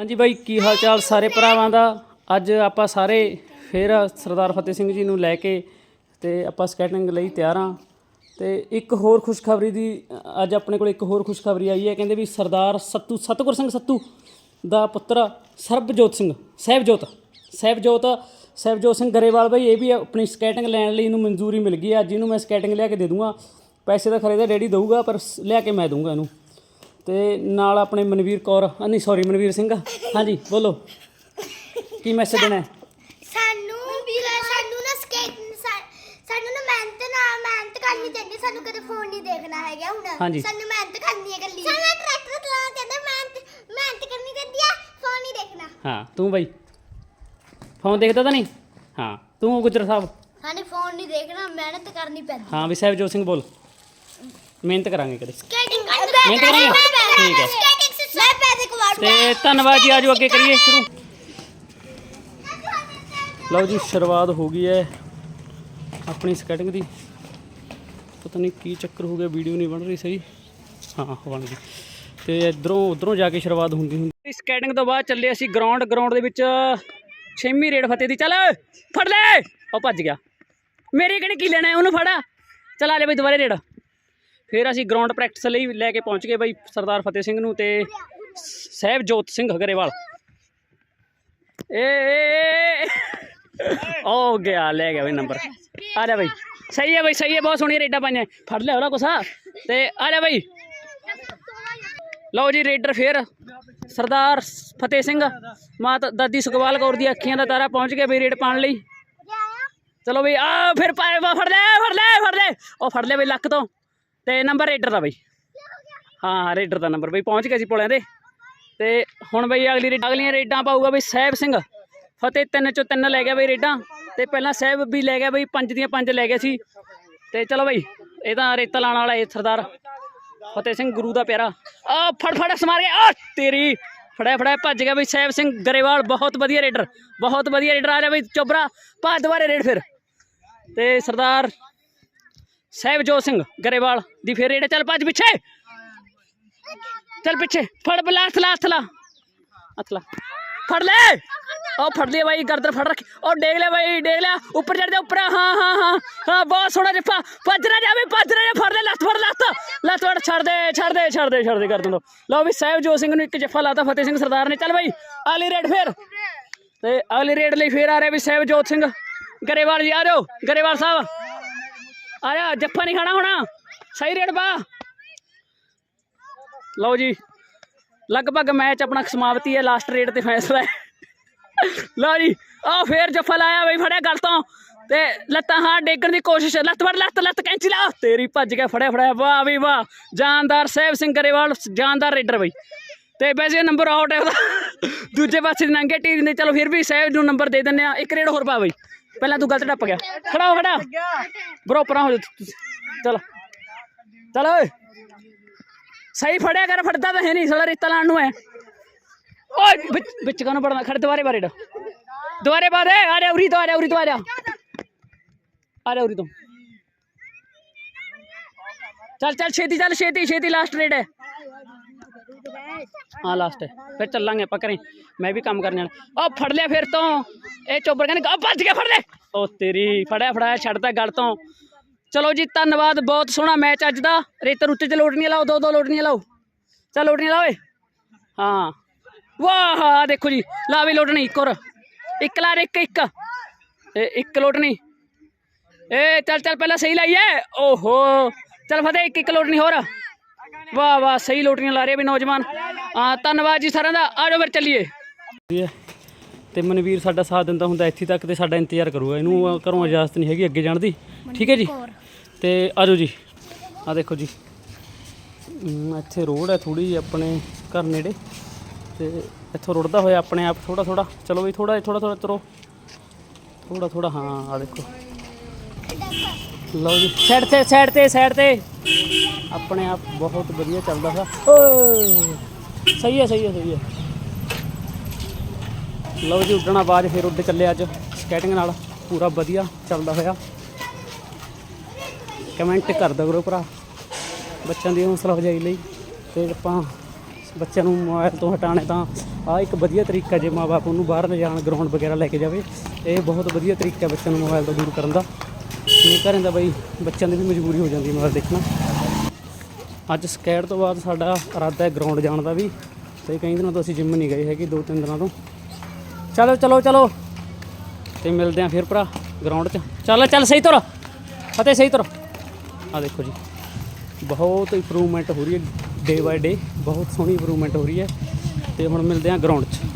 ਹਾਂਜੀ ਬਾਈ, ਕੀ ਹਾਲ ਚਾਲ ਸਾਰੇ ਭਰਾਵਾਂ ਦਾ? ਅੱਜ ਆਪਾਂ ਸਾਰੇ ਫਿਰ ਸਰਦਾਰ ਫਤਿਹ ਸਿੰਘ ਜੀ ਨੂੰ ਲੈ ਕੇ ਤੇ ਆਪਾਂ ਸਕੈਟਿੰਗ ਲਈ ਤਿਆਰ ਹਾਂ। ਤੇ ਇੱਕ ਹੋਰ ਖੁਸ਼ਖਬਰੀ ਦੀ, ਅੱਜ ਆਪਣੇ ਕੋਲ ਇੱਕ ਹੋਰ ਖੁਸ਼ਖਬਰੀ ਆਈ ਹੈ, ਕਹਿੰਦੇ ਵੀ ਸਰਦਾਰ ਸੱਤੂ, ਸਤਗੁਰ ਸਿੰਘ ਸੱਤੂ ਦਾ ਪੁੱਤਰ ਸਰਬਜੋਤ ਸਿੰਘ, ਸਹਿਬਜੋਤ ਸਹਿਬਜੋਤ ਸਹਿਬਜੋਤ ਸਿੰਘ ਗਰੇਵਾਲ ਬਾਈ, ਇਹ ਵੀ ਆਪਣੀ ਸਕੈਟਿੰਗ ਲੈਣ ਲਈ ਇਹਨੂੰ ਮਨਜ਼ੂਰੀ ਮਿਲ ਗਈ ਹੈ। ਅੱਜ ਇਹਨੂੰ ਮੈਂ ਸਕੈਟਿੰਗ ਲਿਆ ਕੇ ਦੇ ਦੂੰਗਾ। ਪੈਸੇ ਤਾਂ ਖਰੇ ਦਾ ਡੈਡੀ ਦਊਗਾ, ਪਰ ਲਿਆ ਕੇ ਮੈਂ ਦਊਂਗਾ ਇਹਨੂੰ। ਤੇ ਨਾਲ ਆਪਣੇ ਮਨਵੀਰ ਕੌਰ ਨਹੀਂ ਸੌਰੀ ਮਨਵੀਰ ਸਿੰਘ। ਹਾਂਜੀ ਬੋਲੋ। ਕੀ ਮੈਸੇਜ ਦੇਣਾ ਹੈ? ਸਾਨੂੰ ਵੀ ਸਾਨੂੰ ਨਾ ਸਕੇਟ ਸਾਨੂੰ ਨਾ ਮਿਹਨਤ ਨਾ ਮਿਹਨਤ ਕਰਨੀ ਚਾਹੀਦੀ ਸਾਨੂੰ ਕਦੇ ਫੋਨ ਨਹੀਂ ਦੇਖਣਾ ਹੈਗਾ ਹੁਣ। ਹਾਂਜੀ। ਸਾਨੂੰ ਮਿਹਨਤ ਕਰਨੀ ਹੈ ਗੱਲੀ ਸਾਨੂੰ ਟਰੈਕਟਰ ਚਲਾਉਣਾ ਚਾਹੀਦਾ ਮਿਹਨਤ ਮਿਹਨਤ ਕਰਨੀ ਚਾਹੀਦੀ ਆ ਫੋਨ ਨਹੀਂ ਦੇਖਣਾ। ਹਾਂ ਤੂੰ ਬਾਈ। ਫੋਨ ਦੇਖਦਾ ਤਾਂ ਨਹੀਂ? ਹਾਂ ਤੂੰ ਗੁਜਰ ਸਾਹਿਬ। ਸਾਨੂੰ ਫੋਨ ਨਹੀਂ ਦੇਖਣਾ ਮਿਹਨਤ ਕਰਨੀ ਪੈਂਦੀ। ਹਾਂ ਵੀ ਸਾਹਿਬਜੋਤ ਸਿੰਘ ਬੋਲ। ਮਿਹਨਤ ਕਰਾਂਗੇ ਕਦੇ। ਮਿਹਨਤ ਕਰਾਂਗੇ? ਠੀਕ ਹੈ। ਮੈਂ ਪੈਸੇ ਕਮਾਉਂਗਾ ਤੇ ਧੰਨਵਾਦ ਜੀ, ਆਜੋ ਅੱਗੇ ਕਰੀਏ ਸ਼ੁਰੂ। ਲਓ ਜੀ, ਸ਼ੁਰੂਆਤ ਹੋ ਗਈ ਹੈ ਆਪਣੀ ਸਕੇਟਿੰਗ ਦੀ। ਪਤਾ ਨਹੀਂ ਕੀ ਚੱਕਰ ਹੋ ਗਿਆ ਵੀਡੀਓ ਨਹੀਂ ਬਣ ਰਹੀ ਸਹੀ। ਹਾਂ, ਬਣ ਗਈ। ਤੇ ਇਧਰੋਂ, ਉਧਰੋਂ ਜਾ ਕੇ ਸ਼ੁਰੂਆਤ ਹੁੰਦੀ ਹੁੰਦੀ। ਸਕੇਟਿੰਗ ਤੋਂ ਬਾਅਦ ਚੱਲੇ ਅਸੀਂ ਗਰਾਊਂਡ ਗਰਾਊਂਡ ਦੇ ਵਿੱਚ ਛੇਵੀਂ ਰੇਡ ਫਤਿਹ ਦੀ। ਚੱਲ, ਫੜ ਲੈ। ਉਹ ਭੱਜ ਗਿਆ। ਮੇਰੇ ਕਿਹਨੇ ਕੀ ਲੈਣਾ ਉਹਨੂੰ ਫੜਾ। ਚਲ ਲੈ ਬਈ, ਦੁਬਾਰੇ ਰੇਡ। ਫਿਰ ਅਸੀਂ ਗਰਾਊਂਡ ਪ੍ਰੈਕਟਿਸ ਲਈ ਲੈ ਕੇ ਪਹੁੰਚ ਗਏ ਬਈ ਸਰਦਾਰ ਫਤਿਹ ਸਿੰਘ ਨੂੰ ਤੇ ਸਹਿਬਜੋਤ ਸਿੰਘ ਗਰੇਵਾਲ ਏ। ਉਹ ਗਿਆ ਲੈ ਗਿਆ ਬਈ ਨੰਬਰ ਆ ਜਾ ਬਈ। ਸਹੀ ਹੈ ਬਈ ਸਹੀ ਹੈ ਬਹੁਤ ਸੋਹਣੀ ਰੇਡਾਂ ਪਾਈਆਂ। ਫੜ ਲਿਆ ਉਹਦਾ ਕੁਛਾ ਤੇ ਆ ਜਾ ਬਈ। ਲਓ ਜੀ ਰੇਡਰ ਫੇਰ ਸਰਦਾਰ ਫਤਿਹ ਸਿੰਘ ਮਾਤਾ ਦਾਦੀ ਸੁਖਵਾਲ ਕੌਰ ਦੀ ਅੱਖੀਆਂ ਦਾ ਤਾਰਾ ਪਹੁੰਚ ਗਿਆ ਬਈ ਰੇਡ ਪਾਣ ਲਈ। ਚਲੋ ਬਈ ਆ ਫਿਰ ਪਾਏ ਫੜ ਲੈ ਫੜ ਲੈ ਫੜ ਲੈ। ਉਹ ਫੜ ਲੈ ਬਈ ਲੱਕ ਤੋਂ। ਤੇ ਨੰਬਰ ਰੇਡਰ ਦਾ ਬਈ। ਹਾਂ ਹਾਂ ਰੇਡਰ ਦਾ ਨੰਬਰ ਬਈ, ਪਹੁੰਚ ਗਿਆ ਸੀ ਪੁਲਿਆਂ ਦੇ। ਤੇ ਹੁਣ ਬਈ ਅਗਲੀ ਰੇਡ ਅਗਲੀਆਂ ਰੇਡਾਂ ਪਾਊਗਾ ਬਈ ਸਹਿਬ ਸਿੰਘ। ਫਤਿਹ ਤਿੰਨ ਚੋਂ ਤਿੰਨ ਲੈ ਗਿਆ ਬਈ ਰੇਡਾਂ ਤੇ ਪਹਿਲਾਂ ਸਹਿਬ ਵੀ ਲੈ ਗਿਆ ਬਈ, ਪੰਜ ਦੀਆਂ ਪੰਜ ਲੈ ਗਿਆ ਸੀ। ਤੇ ਚਲੋ ਬਈ, ਇਹ ਤਾਂ ਰੇਤਾ ਲਾਣ ਵਾਲਾ ਇਹ ਸਰਦਾਰ। ਫਤਿਹ ਸਿੰਘ ਗੁਰੂ ਦਾ ਪਿਆਰਾ। ਆ, ਫੜ ਫੜ ਸਮਾਰ ਗਿਆ ਆ, ਤੇਰੀ। ਫੜਿਆ ਫੜਿਆ, ਭੱਜ ਗਿਆ ਬਈ ਸਹਿਬ ਸਿੰਘ ਗਰੇਵਾਲ। ਬਹੁਤ ਵਧੀਆ ਰੇਡਰ ਬਹੁਤ ਵਧੀਆ ਰੇਡਰ ਆ ਰਿਹਾ ਬਈ, ਚੋਬਰਾ। ਭਾ ਦੁਬਾਰੇ ਰੇਡ ਫਿਰ। ਤੇ ਸਰਦਾਰ ਸਹਿਬਜੋਤ ਸਿੰਘ ਗਰੇਵਾਲ ਦੀ ਫੇਰ ਰੇਡ ਚੱਲ ਭੱਜ ਪਿੱਛੇ। ਚੱਲ ਪਿੱਛੇ, ਫੜ ਬਲਾ ਹੱਥ ਲਾ ਹੱਥ ਫੜ ਲੈ। ਉਹ ਫੜ ਲਿਆ ਬਾਈ, ਗਰਦਨ ਫੜ ਰੱਖੀ। ਉਹ ਡੇਗ ਲਿਆ ਬਾਈ, ਡੇਗ ਲਿਆ ਉੱਪਰ ਚੜ ਜਾ, ਉੱਪਰ। ਹਾਂ ਹਾਂ ਹਾਂ। ਹਾਂ, ਬਹੁਤ ਸੋਹਣਾ ਜੱਫਾ। ਭੱਜ ਨਾ ਜਾਵੇ, ਭੱਜ ਨਾ ਫੜ ਲੈ, ਲੱਤ, ਫੜ ਲੱਤ। ਲੱਤ ਫੜ, ਛੱਡ ਦੇ ਛੱਡ ਦੇ ਛੱਡ ਦੇ ਛੱਡ ਦੇ ਗਰਦਨ ਤੋਂ। ਲਓ ਵੀ ਸਾਹਿਬਜੋਤ ਸਿੰਘ ਨੂੰ ਇੱਕ ਜੱਫਾ ਲਾਤਾ, ਫਤਿਹ ਸਿੰਘ ਸਰਦਾਰ ਨੇ। ਚੱਲ ਬਾਈ, ਅਗਲੀ ਰੇਡ ਫੇਰ। ਤੇ ਅਗਲੀ ਰੇਡ ਲਈ ਫੇਰ ਆ ਰਿਹਾ ਵੀ ਸਾਹਿਬਜੋਤ ਸਿੰਘ। ਗਰੇਵਾਲ ਜੀ, ਆ ਜਾਓ। ਗਰੇਵਾਲ ਸਾਹਿਬ। ਆਇਆ ਜੱਫਾ ਨਹੀਂ ਖਾਣਾ ਹੋਣਾ। ਸਹੀ ਰੇਡ ਪਾ। ਲਓ ਜੀ, ਲਗਭਗ ਮੈਚ ਆਪਣਾ ਸਮਾਪਤੀ ਹੈ ਲਾਸਟ ਰੇਡ ਤੇ ਫੈਸਲਾ ਹੈ। ਲਓ ਜੀ ਆ ਫੇਰ ਜੱਫਾ ਲਾਇਆ ਬਈ, ਫੜਿਆ ਗਲ ਤੋਂ। ਤੇ ਲੱਤਾਂ ਹਾਂ, ਡੇਗਣ ਦੀ ਕੋਸ਼ਿਸ਼ ਲੱਤ ਫੜ, ਲੱਤ ਲੱਤ, ਕੈਂਚੀ ਲਾ। ਤੇਰੀ ਭੱਜ ਗਿਆ, ਫੜਿਆ ਫੜਿਆ। ਵਾਹ ਵੀ ਵਾਹ। ਜਾਨਦਾਰ ਸਹਿਬ ਸਿੰਘ ਗਰੇਵਾਲ, ਜਾਨਦਾਰ ਰੇਡਰ ਬਈ। ਤੇ ਵੈਸੇ ਨੰਬਰ ਆਊਟ ਹੈ ਉਹਦਾ। ਦੂਜੇ ਪਾਸੇ ਨੰਗੇ ਟੀ ਨੇ। ਚਲੋ ਫਿਰ ਵੀ ਸਹਿਬ ਨੂੰ ਨੰਬਰ ਦੇ ਦਿੰਦੇ ਆ ਇੱਕ ਰੇਡ ਹੋਰ ਪਾ ਬਈ। ਪਹਿਲਾਂ ਤੂੰ ਗਲਤ ਟੱਪ ਗਿਆ। ਖੜਾ ਹੋ, ਖੜਾ। ਬਰੋ ਪਰਾਂ ਹੋ ਜਾ ਚਲ। ਚਲ, ਓਏ। ਸਹੀ ਫੜਿਆ ਕਰ, ਫੜਦਾ ਤਾਂ ਹੈ ਨਹੀਂ, ਸਾਲਾ ਰੇਤਾ ਲਾਣ ਨੂੰ ਹੈ ਓਏ, ਵਿੱਚ ਵਿੱਚ ਕਾਨੂੰ ਪੜਨਾ ਖੜ, ਦੁਬਾਰੇ ਬਾਰੇ ਡਾ। ਦੁਬਾਰੇ ਬਾਰੇ ਆ ਰਿਹਾ ਉਰੀ ਤੋਂ ਆ ਰਿਹਾ ਉਰੀ ਤੋਂ ਆ ਰਿਹਾ ਆ ਰਿਹਾ ਉਰੀ ਤੋਂ। ਚੱਲ ਚੱਲ, ਛੇਤੀ ਚੱਲ, ਛੇਤੀ ਛੇਤੀ ਲਾਸਟ ਰੇਡ ਹੈ ਹਾਂ ਲਾਸਟ ਹੈ ਫਿਰ ਚੱਲਾਂਗੇ ਆਪਾਂ ਮੈਂ ਵੀ ਕੰਮ ਕਰਨ ਜਾਣਾ। ਉਹ ਫੜ ਲਿਆ ਫਿਰ ਤੋਂ। ਇਹ ਚੋਬਰ ਕਹਿੰਦੇ ਆ ਭੱਜ ਗਿਆ ਫੜ ਲੈ। ਉਹ ਤੇਰੀ ਫੜਿਆ ਫੜਾਇਆ ਛੱਡਦਾ ਗਲ ਤੋਂ। ਚਲੋ ਜੀ ਧੰਨਵਾਦ ਬਹੁਤ ਸੋਹਣਾ ਮੈਚ ਅੱਜ ਦਾ। ਰੇਤਰ ਉੱਤੇ ਚ ਲੋਟਣੀਆਂ ਲਾਓ ਦੋ ਦੋ ਲੋਟਣੀਆਂ ਲਾਓ। ਚੱਲ ਲੋਟਣੀਆਂ ਲਾਓ ਓਏ। ਹਾਂ। ਵਾਹ ਆਹ ਦੇਖੋ ਜੀ ਲਾ ਵੀ ਲੋਟਣੀ ਇੱਕ ਹੋਰ। ਇੱਕ ਲਾ ਦੇ, ਇੱਕ ਇੱਕ। ਇਹ ਇੱਕ ਲੋਟਣੀ। ਏ ਚੱਲ ਚੱਲ ਪਹਿਲਾਂ ਸਹੀ ਲਾਈਏ ਓਹੋ। ਚੱਲ ਫਤਿਹ ਇੱਕ ਇੱਕ ਲੋਟਣੀ ਹੋਰ। ਵਾਹ ਵਾਹ ਸਹੀ ਲੋਟਣੀਆਂ ਲਾ ਰਹੇ ਵੀ ਨੌਜਵਾਨ। ਹਾਂ ਧੰਨਵਾਦ ਜੀ ਸਾਰਿਆਂ ਦਾ। ਆ ਜਾਓ ਫਿਰ ਚੱਲੀਏ। ਤੇ ਮਨਵੀਰ ਸਾਡਾ ਸਾਥ ਦਿੰਦਾ ਹੁੰਦਾ ਇੱਥੇ ਤੱਕ ਤੇ ਸਾਡਾ ਇੰਤਜ਼ਾਰ ਕਰੂਗਾ। ਇਹਨੂੰ ਘਰੋਂ ਇਜਾਜ਼ਤ ਨਹੀਂ ਹੈਗੀ ਅੱਗੇ ਜਾਣ ਦੀ। ਠੀਕ ਹੈ ਜੀ? ਤੇ ਆਜੋ ਜੀ। ਆ ਦੇਖੋ ਜੀ। ਇੱਥੇ ਰੋਡ ਹੈ ਥੋੜੀ ਜਿਹੀ ਆਪਣੇ ਘਰ ਨੇੜੇ। ਤੇ ਇੱਥੋਂ ਰੁੜਦਾ ਹੋਇਆ ਆਪਣੇ ਆਪ ਥੋੜਾ ਥੋੜਾ ਚਲੋ ਵੀ ਥੋੜਾ ਥੋੜਾ ਥੋੜਾ ਤੁਰੋ। ਥੋੜਾ ਥੋੜਾ ਹਾਂ ਆ ਦੇਖੋ। ਲਓ ਜੀ। ਸਾਈਡ ਤੇ ਸਾਈਡ ਤੇ ਸਾਈਡ ਤੇ। ਆਪਣੇ ਆਪ ਬਹੁਤ ਵਧੀਆ ਚੱਲਦਾ ਓਏ। ਸਹੀ ਹੈ ਸਹੀ ਹੈ ਸਹੀ ਹੈ। ਲਓ ਜੀ, ਉੱਡਣਾ ਬਾਜ ਫਿਰ ਉੱਡ ਚੱਲੇ ਅੱਜ ਸਕੇਟਿੰਗ ਨਾਲ। ਪੂਰਾ ਵਧੀਆ ਚੱਲਦਾ ਹੋਇਆ। ਕਮੈਂਟ ਕਰ ਦਿਓ ਕਰੋ ਭਰਾ। ਬੱਚਿਆਂ ਦੀ ਹੌਸਲਾ ਅਫਜ਼ਾਈ ਲਈ। ਤੇ ਆਪਾਂ ਬੱਚਿਆਂ ਨੂੰ ਮੋਬਾਈਲ ਤੋਂ ਹਟਾਣੇ ਤਾਂ ਆ ਇੱਕ ਵਧੀਆ ਤਰੀਕਾ ਜੇ ਮਾਪੇ ਉਹਨੂੰ ਬਾਹਰ ਲਿਜਾਣ ਗਰਾਊਂਡ ਵਗੈਰਾ ਲੈ ਕੇ ਜਾਵੇ, ਇਹ ਬਹੁਤ ਵਧੀਆ ਤਰੀਕਾ ਬੱਚਿਆਂ ਨੂੰ ਮੋਬਾਈਲ ਤੋਂ ਦੂਰ ਕਰਨ ਦਾ। ਨਹੀਂ ਘਰਾਂ ਦਾ ਬਈ ਬੱਚਿਆਂ ਦੀ ਵੀ ਮਜਬੂਰੀ ਹੋ ਜਾਂਦੀ ਹੈ ਮੋਬਾਈਲ ਦੇਖਣਾ। ਅੱਜ ਸਕੈਟ ਤੋਂ ਬਾਅਦ ਸਾਡਾ ਇਰਾਦਾ ਹੈ ਗਰਾਊਂਡ ਜਾਣ ਦਾ ਵੀ। ਤੇ ਕਈ ਦਿਨਾਂ ਤੋਂ ਅਸੀਂ ਜਿੰਮ ਨਹੀਂ ਗਏ ਹੈਗੇ, ਦੋ ਤਿੰਨ ਦਿਨਾਂ ਤੋਂ। ਚਲੋ ਚਲੋ ਚਲੋ। ਤੇ ਮਿਲਦੇ ਆਂ ਫਿਰ ਭਰਾ ਗਰਾਊਂਡ 'ਚ। ਚੱਲ ਚੱਲ ਸਹੀ ਤੁਰ। ਫਤਿਹ ਸਹੀ ਤੁਰ। ਆ ਦੇਖੋ ਜੀ ਬਹੁਤ ਇੰਪਰੂਵਮੈਂਟ ਹੋ ਰਹੀ ਹੈ ਡੇ ਬਾਏ ਡੇ ਬਹੁਤ ਸੋਹਣੀ ਇੰਪਰੂਵਮੈਂਟ ਹੋ ਰਹੀ ਹੈ। ਤੇ ਹੁਣ ਮਿਲਦੇ ਆਂ ਗਰਾਊਂਡ 'ਚ।